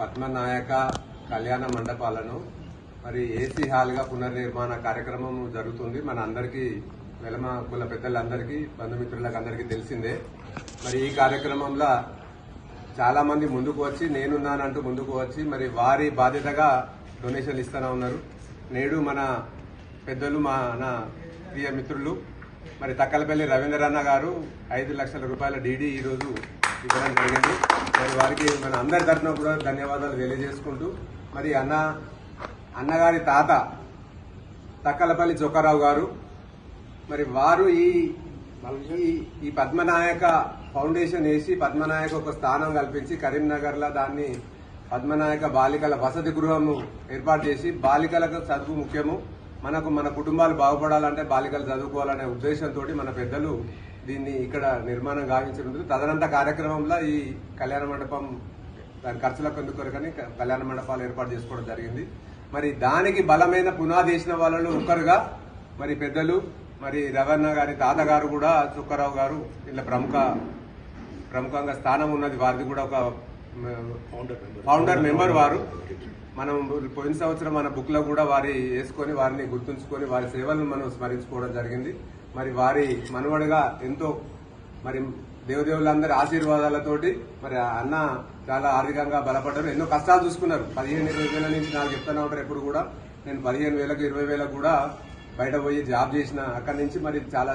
పద్మనాయక కళ్యాణ మండపాలను మరి ఏసీ హాల్గా పునర్నిర్మాణ కార్యక్రమం జరుగుతుంది. మన అందరికీ వెలమ కుల పెద్దలందరికీ బంధుమిత్రులకు అందరికీ తెలిసిందే. మరి ఈ కార్యక్రమంలో చాలా మంది ముందుకు వచ్చి నేనున్నానంటూ ముందుకు వచ్చి మరి వారి బాధ్యతగా డొనేషన్ ఇస్తూనే ఉన్నారు. నేడు మన పెద్దలు మన ప్రియ మిత్రులు మరి తక్కలపల్లి రవీంద్రన్న గారు ఐదు లక్షల రూపాయల డీడీ ఈరోజు ఇవ్వడం జరిగింది. మరి వారికి మన అందరి తరఫున కూడా ధన్యవాదాలు తెలియజేసుకుంటూ మరి అన్న అన్నగారి తాత తక్కలపల్లి చొక్కారావు గారు మరి వారు ఈ ఈ- ఈ పద్మనాయక ఫౌండేషన్ వేసి పద్మనాయక ఒక స్థానం కల్పించి కరీంనగర్లో దాన్ని పద్మనాయక బాలికల వసతి గృహము ఏర్పాటు చేసి బాలికలకు చదువు ముఖ్యము. మనకు మన కుటుంబాలు బాగుపడాలంటే బాలికలు చదువుకోవాలనే ఉద్దేశంతో మన పెద్దలు దీన్ని ఇక్కడ నిర్మాణం గావించినందుకు తదనంత కార్యక్రమంలో ఈ కళ్యాణ మండపం దాని ఖర్చులకు ఎందుకొరకని కళ్యాణ మండపాలు ఏర్పాటు చేసుకోవడం జరిగింది. మరి దానికి బలమైన పునాది వేసిన వాళ్ళలో ఒకరుగా మరి పెద్దలు మరి రవణ గారి తాతగారు కూడా చుక్కారావు గారు ఇలా ప్రముఖ ప్రముఖంగా స్థానం ఉన్నది. వారిది కూడా ఒక ఫౌండర్ మెంబర్ వారు. మనం పోయిన సంవత్సరం మన బుక్లో కూడా వారి వేసుకొని వారిని గుర్తుంచుకొని వారి సేవలను మనం స్మరించుకోవడం జరిగింది. మరి వారి మనువడుగా ఎంతో మరి దేవదేవులందరి ఆశీర్వాదాలతోటి మరి ఆ అన్న చాలా ఆర్థికంగా బలపడ్డారు ఎన్నో కష్టాలు చూసుకున్నారు. పదిహేను ఇరవై వేల నుంచి నాకు చెప్తూనే ఉంటారు ఎప్పుడు కూడా. నేను పదిహేను వేలకు ఇరవై వేలకు కూడా బయట పోయి జాబ్ చేసిన అక్కడి నుంచి మరి చాలా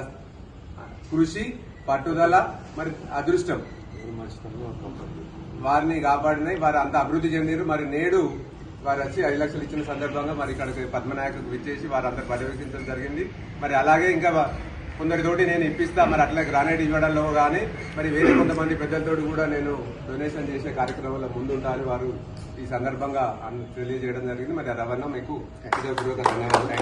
కృషి పట్టుదల మరి అదృష్టం. వారిని కాపాడినాయి వారు అంత అభివృద్ధి చెందారు. మరి నేడు వారు వచ్చి ఐదు లక్షలు ఇచ్చిన సందర్భంగా మరి ఇక్కడికి పద్మనాయకులకు విచ్చేసి వారు అంతా పర్యవేక్షించడం జరిగింది. మరి అలాగే ఇంకా కొందరితోటి నేను ఇప్పిస్తా మరి అట్లా గ్రానైట్ ఇవ్వడంలో కానీ మరి వేరే కొంతమంది పెద్దలతోటి కూడా నేను డొనేషన్ చేసే కార్యక్రమంలో ముందుంటా అని వారు ఈ సందర్భంగా తెలియజేయడం జరిగింది. మరి రవాణా మీకు హృదయపూర్వక ధన్యవాదాలు.